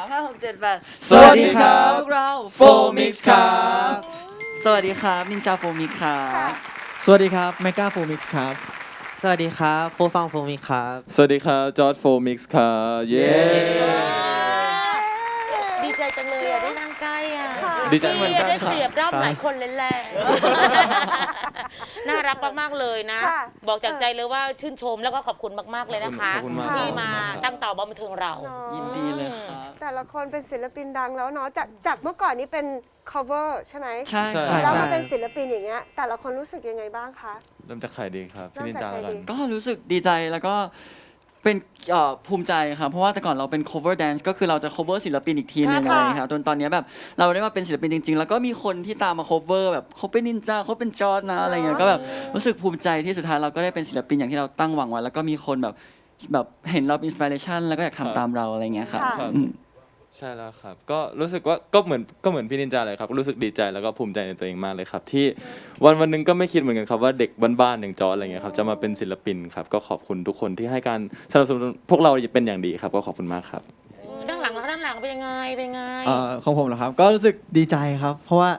ครับห้าหกเจ็ดแปดสวัสดีครับ พวกเราโฟมิกครับ สวัสดีครับนินจาโฟมิกครับสวัสดีครับแมก้าโฟมิกส์ครับ สวัสดีครับโฟซองโฟมิครับ สวัสดีครับจอร์ดโฟมิกส์ครับ เย้ ดีใจเหมือนกันได้ครัเปรียบบรับหลายคนเลยแหละน่ารักมากๆเลยนะค่ะบอกจากใจเลยว่าชื่นชมแล้วก็ขอบคุณมากๆเลยนะคะ ขอบคุณมาก ที่ครับมาตั้งเต่าบอมบันเทิงเราเนอะยินดีเลยครับ แต่ละคนเป็นศิลปินดังแล้วเนาะจากจากเมื่อก่อนนี้เป็น cover ใช่ไหมใช่ใช่ใช่แล้วมาใช่เป็นศิลปินอย่างเงี้ย แต่ละคนรู้สึกยังไงบ้างคะ เริ่มจากใครดีครับพี่เริ่นิมนจาจากแล้วใครกันดีก็รู้สึกดีใจแล้วก็ เป็นเอ่อภูมิใจครับเพราะว่าแต่ก่อนเราเป็น cover dance ก็คือเราจะ cover ศิลปินอีกทีหนึงค่ะ อะไรอย่างเงี้ยครับจนตอนเนี้ยแบบเราได้มาเป็นศิลปินจริง ๆ แล้วก็มีคนที่ตามมา cover แบบเขาเป็นนินจาเขาเป็นจอร์ดนะอะไรเงี้ยก็แบบรู้สึกภูมิใจที่สุดท้ายเราก็ได้เป็นศิลปินอย่างที่เราตั้งหวังไว้แล้วก็มีคนแบบแบบเห็นเราเป็น inspiration แล้วก็อยากครับทำตามเราอะไรเงี้ยครับค่ะครับอืม ใช่แล้วครับ ก็รู้สึกว่าก็เหมือนก็เหมือนพี่นินจาเลยครับรู้สึกดีใจแล้วก็ภูมิใจในตัวเองมากเลยครับ ที่วันวันหนึงก็ไม่คิดเหมือนกันครับว่าเด็กบ้านๆอย่างจอร์ดอะไรเงี้ยครับจะมาเป็นศิลปินครับก็ขอบคุณทุกคนที่ให้การสนับสนุนพวกเราเป็นอย่างดีครับก็ขอบคุณมากครับ ด้านหลังแล้วด้านหลังเป็นยังไงเป็นยังไง เอ่อของผมเหรอครับ ก็รู้สึกดีใจครับ เพราะว่า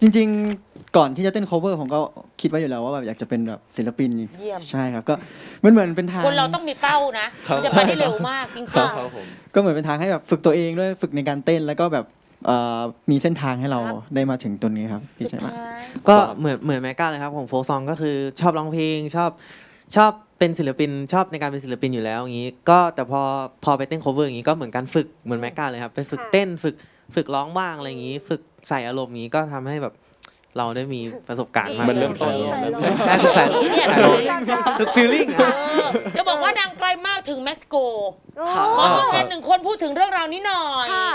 จริง ๆ ก่อนที่จะเต้น cover ผมก็คิดไว้อยู่แล้วว่าแบบอยากจะเป็นแบบศิลปินเยี่ยม ใช่ครับก็มันเหมือนเป็นทาง คนเราต้องมีเป้านะครับ มันจะไปได้เร็วมากจริงครับๆ ครับผมก็เหมือนเป็นทางให้แบบฝึกตัวเองด้วยฝึกในการเต้นแล้วก็แบบเอ่อมีเส้นทางให้เราครับ ได้มาถึงตัวนี้ครับดีสุใจดมาก ท้าย ก็เหมือนเหมือนแมกกาเลยครับของโฟซองก็คือชอบร้องเพลงชอบชอบเป็นศิลปินชอบในการเป็นศิลปินอยู่แล้วอย่างนี้ ก็แต่พอพอไปเต้น cover อย่างนี้ก็เหมือนการฝึกเหมือนแมกกาเลยครับไปฝึกค่ะ เต้นฝึกฝึกร้องบ้างอะไรอย่างนี้ ฝึกใส่อารมณ์อย่างนี้ก็ทำให้แบบ เราได้มีประสบการณ์มากมันเริ่มต้นขึ้เริ่มต้นใช่ฝึกใส่เนี่ยใส่อารมณ์ฝึกฟีลลิ่งเออจะบอกว่าดังไกลมากถึงเม็กซิโกครับขอตัวแทนหนึ่งคนพูดถึงเรื่องราวนี้หน่อย ค่ะ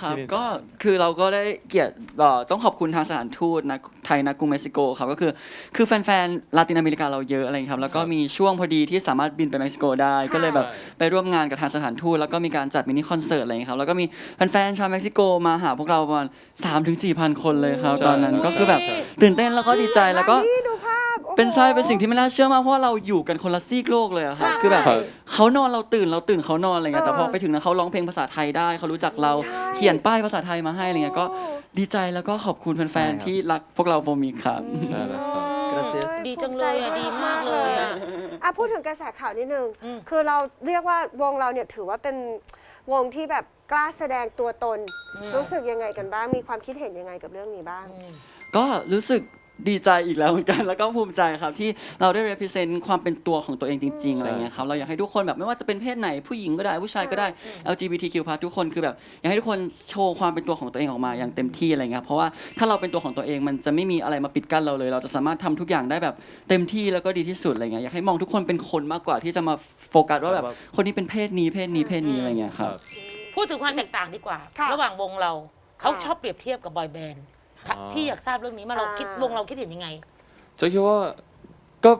ครับที่นี่ก็คือเราก็ได้เกียรติเอ่อต้องขอบคุณทางสถานทูตนะไทยนะกรุงเม็กซิโกครับก็คือคือแฟนๆลาตินอเมริกาเราเยอะอะไรอย่างเงี้ยครับแล้วก็มีช่วงพอดีที่สามารถบินไปเม็กซิโกได้ก็เลยแบบไปร่วมงานกับทางสถานทูตแล้วก็มีการจัดมินิคอนเสิร์ตอะไรอย่างเงี้ยครับแล้วก็มีแฟนๆชาวเม็กซิโกมาหาพวกเราประมาณ3-4ถึงพันคนเลยครับใช่ตอนนั้นใช่ก็คือแบบตื่นเต้นแล้วก็ดีใจแล้วก็ เป็นใช่เป็นสิ่งที่ไม่น่าเชื่อมากเพราะว่าเราอยู่กันคนละซีกโลกเลยอะครับ ใช่คือแบบครับ เขานอนเราตื่นเราตื่นเขานอนอะไรเงี้ยแต่พอเออ ไปถึงนั้นเขาร้องเพลงภาษาไทยได้เขารู้จักเราใช่เขียนป้ายภาษาไทยมาให้อะไรเงี้ยก็ดีใจแล้วก็ขอบคุณแฟนๆที่รักพวกเราโฟมิครับ ใช่แล้วครับ Gracias ดีจังเลยอะดีมากเลยอะอะพูดถึงกระแสข่าวนิดนึง อืม คือเราเรียกว่าวงเราเนี่ยถือว่าเป็นวงที่แบบกล้าแสดงตัวตน รู้สึกยังไงกันบ้าง มีความคิดเห็นยังไงกับเรื่องนี้บ้าง ก็รู้สึก ดีใจอีกแล้วเหมือนกัน แล้วก็ภูมิใจครับที่เราได้ represent ความเป็นตัวของตัวเองจริงๆใช่อะไรเงี้ยครับเราอยากให้ทุกคนแบบไม่ว่าจะเป็นเพศไหนผู้หญิงก็ได้ผู้ชายก็ได้ LGBTQ+ ทุกคนคือแบบอยากให้ทุกคนโชว์ความเป็นตัวของตัวเองออกมาอย่างเต็มที่อะไรเงี้ยเพราะว่าถ้าเราเป็นตัวของตัวเองมันจะไม่มีอะไรมาปิดกั้นเราเลย เราจะสามารถทำทุกอย่างได้แบบเต็มที่แล้วก็ดีที่สุดอะไรเงี้ยอยากให้มองทุกคนเป็นคนมากกว่าที่จะมาโฟกัสว่าแบบคนนี้เป็นเพศนี้เพศนี้เพศนี้อะไรเงี้ยครับ พูดถึงความแตกต่างดีกว่า ค่ะ ระหว่างวงเราเขาค่ะชอบเปรียบเทียบกับบอยแบนด์ อ๋อ พี่อยากทราบเรื่องนี้มาเราอ่าคิดวงเราคิดเห็นยังไง จะคิดว่าก็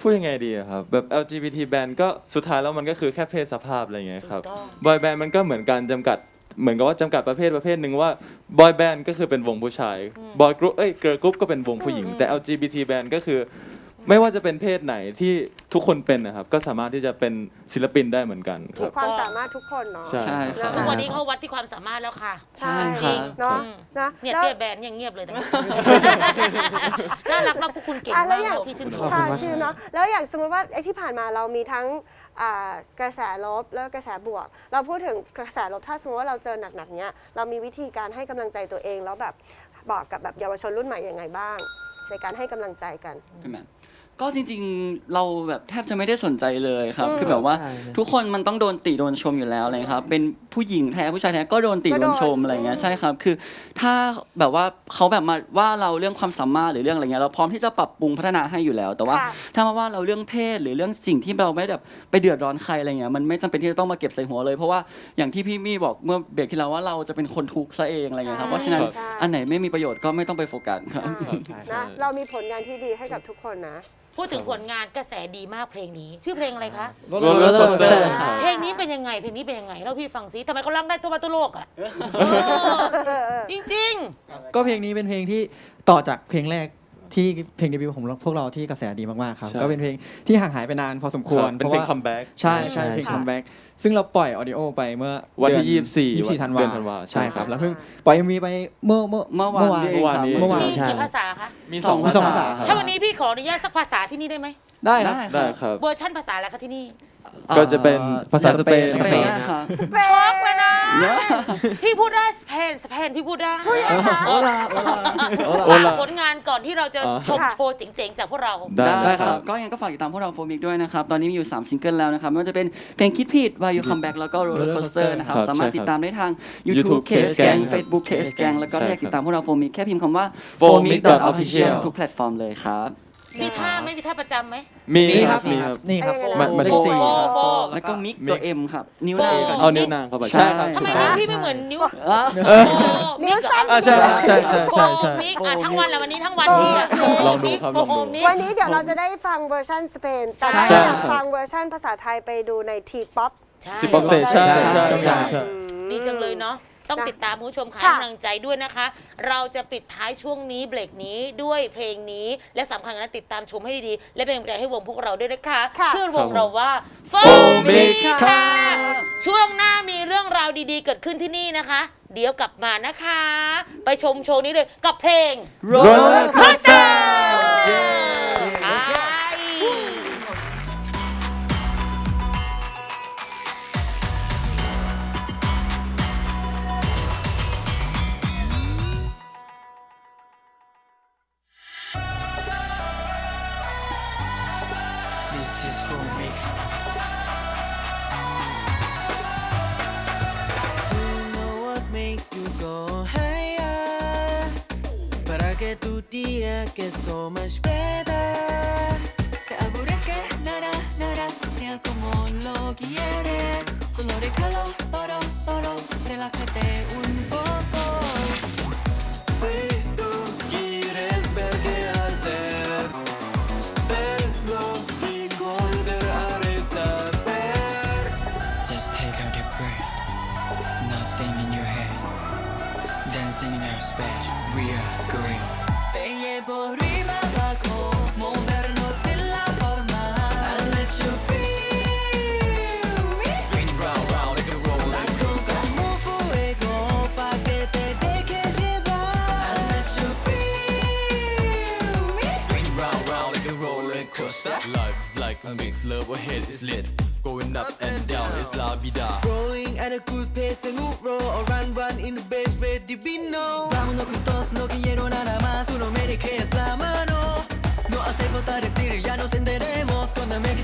พูดยังไงดีอะครับ แบบ LGBT band ก็สุดท้ายแล้วมันก็คือแค่เพศสภาพอะไรอย่างเงี้ยครับถูกต้องบอยแบนด์มันก็เหมือนการจำกัดเหมือนกับว่าจำกัดประเภทประเภทหนึ่งว่าบอยแบนด์ก็คือเป็นวงผู้ชายบอยกรุ๊ปเอ้ยเกิร์ลกรุ๊ปก็เป็นวงผู้หญิง แต่ LGBT band ก็คือ ไม่ว่าจะเป็นเพศไหนที่ทุกคนเป็นนะครับ ก็สามารถที่จะเป็นศิลปินได้เหมือนกันคมีรับความสามารถทุกคนเนาะใช่ใช่ครับทุกวันนี้เขาวัดที่ความสามารถแล้วค่ะ ใช่ครับเนาะอืมนะเนี่ยแล้ว เตี้ยแบนยังเงียบเลยแต่ น่ารักมากพวกคุณเก่งอะแล้มาวกอย่าง พี่ชื่นชม ค่ะชื่อเนาะแล้วอย่างสมมติว่าไอ้ที่ผ่านมาเรามีทั้งอ่ากระแสลบแล้วกระแสบวก เราพูดถึงกระแสลบถ้าสมมติว่าเราเจอหนักๆเนี้ยเรามีวิธีการให้กำลังใจตัวเอง แล้วแบบบอกกับแบบเยาวชนรุ่นใหม่ยังไงบ้าง ในการให้กำลังใจกันใช่ไหม ก็จริงๆเราแบบแทบจะไม่ได้สนใจเลยครับอืมคือแบบว่าใช่ ทุกคนมันต้องโดนติโดนชมอยู่แล้วอะไรครับ เป็นผู้หญิงแท้ผู้ชายแท้ก็โดนติก็โดโดนนชมอะไรเงี้อืยมใช่ครับ คือถ้าแบบว่าเขาแบบมาว่าเราเรื่องความสามารถหรือเรื่องอะไรเงี้ยเราพร้อมที่จะปรับปรุงพัฒนาให้อยู่แล้ว แต่ว่า ค่ะ ถ้ามาว่าเราเรื่องเพศหรือเรื่องสิ่งที่เราไม่ได้แบบไปเดือดร้อนใครอะไรเงี้ยมันไม่จำเป็นที่จะต้องมาเก็บใส่หัวเลยเพราะว่าอย่างที่พี่มี่บอกเมื่อเบรกที่แล้วว่าเราจะเป็นคนทุกข์ซะเองอะไรเงี้ยครับเพราะฉะนั้นใช่ อันไหนไม่มีประโยชน์ก็ไม่ต้องไปโฟกัสครับ ใช่ นะเรามีผลงานที่ดีให้กับทุกคนนะ พูดถึงผลงานกระแสดีมากเพลงนี้ ชื่อเพลงอะไรคะ Roller Coaster ครับ เพลงนี้เป็นยังไงเพลงนี้เป็นยังไงเล่าพี่ฟังซิทำไมเขาร้องได้ทั่วบ้านทั่วโลกอะเออจริง ก็เพลงนี้เป็นเพลงที่ต่อจากเพลงแรก ที่เพลงเดบิวต์ของพวกเราที่กระแสดีมากๆครับ ใช่ ก็เป็นเพลงที่ห่างหายไปนานพอสมควรเป็นเพลงราะว่าคัมแบ็กใช่ใช่ใช่เพลงใช่ คัมแบ็กซึ่งเราปล่อยออดิโอไปเมื่อวันที่เดือยี่สิบสี่ยี่สิบสี่ธันวาเดือนธันวาใช่ครับใช่แล้วเพิ่งปล่อย MV ไปเมื่อเมื่อ เมื่อวานเมื่อวานเองครับเมื่อวาน มีนี้ใช่ กี่ภาษาคะ มีสองมีภาสองษาภาษาครับถ้าวันนี้พี่ขออนุญาตสักภาษาที่นี่ได้ไหมได้ครับได้ได้ครับ เวอร์ชั่นภาษาอะไรคะที่นี่ ก็จะเป็นภาษาสเปน สเปน ครับช็อกเลยนะ เยอะพี่พูดได้สเปนสเปนพี่พูดได้โอลาโอลา โอลา ฝากผลงานก่อนที่เราจะอ๋อชมโชว์เจ๋งๆจากพวกเรา ได้ได้ครับ ก็ยังก็ฝากติดตามพวกเราโฟมิกด้วยนะครับ ตอนนี้มีอยู่ 3 ซิงเกิลแล้วนะครับ ไม่ว่าจะเป็นเพลงคิดผิด Why You Come Back แล้วก็ Roller Coaster นะครับ ครับสามารถใช่ครับติดตามได้ทาง YouTube YouTube Case Case Gang Gang ครับ Facebook Case Gang แล้วก็ใช่ถ้าอยากติดตามพวกเราโฟมิกแค่พิมพ์คำว่า Fomic fomic official official ทุกแพลตฟอร์มเลยครับ มีท่าไหม่มีท่าประจำไหม มีมีคครัรับบมีครับ นี่ครับเอายังไงมันมันเลขสี่โฟครับโฟ แล้วก็มิก Mix ตัว M ครับ นิ้วโฟ นางกันเอานิ้วนางเข้าไปใช่ใช่ครับทำไมถูกนิ้ต้วองพี่ไม่เหมือนนิ้วอะโฟมิกสั้นอ่าใช่ใช่ใช่ใช่ใช่ มิกอะทั้งวันแล้ววันนี้ทั้งวันพี่อะลองดูครับลองดูโฟมิก วันนี้เดี๋ยวเราจะได้ฟังเวอร์ชันสเปนแต่ใช่ถ้าอยากครับฟังเวอร์ชันภาษาไทยไปดูในทีป๊อป ใช่ สิบป๊อปสเตชันใช่ใช่ใช่ใช่ใช่ ดีจังเลยเนาะ ต้องนะติดตามคุณผู้ชมค่ะค่ะให้กำลังใจด้วยนะคะ เราจะปิดท้ายช่วงนี้เบรกนี้ด้วยเพลงนี้และสำคัญนะติดตามชมให้ดีๆ และเป็นกำลังใจให้วงพวกเราด้วยนะคะ ค่ะ ชื่อวงเราว่าโฟมิมิกค่ะช่วงหน้ามีเรื่องราวดีๆ เกิดขึ้นที่นี่นะคะ เดี๋ยวกลับมานะคะ ไปชมโชว์นี้เลยกับเพลง Roller Coaster For mix. Don't know what makes you go higher. Para que tu día get so much better. Te aburres que nada, nada sea como lo quieres. Solo déjalo, oro, oro, relájate un poco. Si Dancing in our space, we are green. Te llevo arriba, abajo, movernos sin la forma. I'll let you feel. Spin round, round like a roller coaster. Como fuego pa' que te dejes llevar. I'll let you feel. Spin round, round like a roller coaster. Life's like a mix, love ahead is lit. Going up and down, it's la vida. Rolling at a good pace and move roll or run run in the base ready we know Vámonos juntos, no quiero nada más. Uno me dejes la mano. No hace falta decir, ya nos entenderemos. Cuando me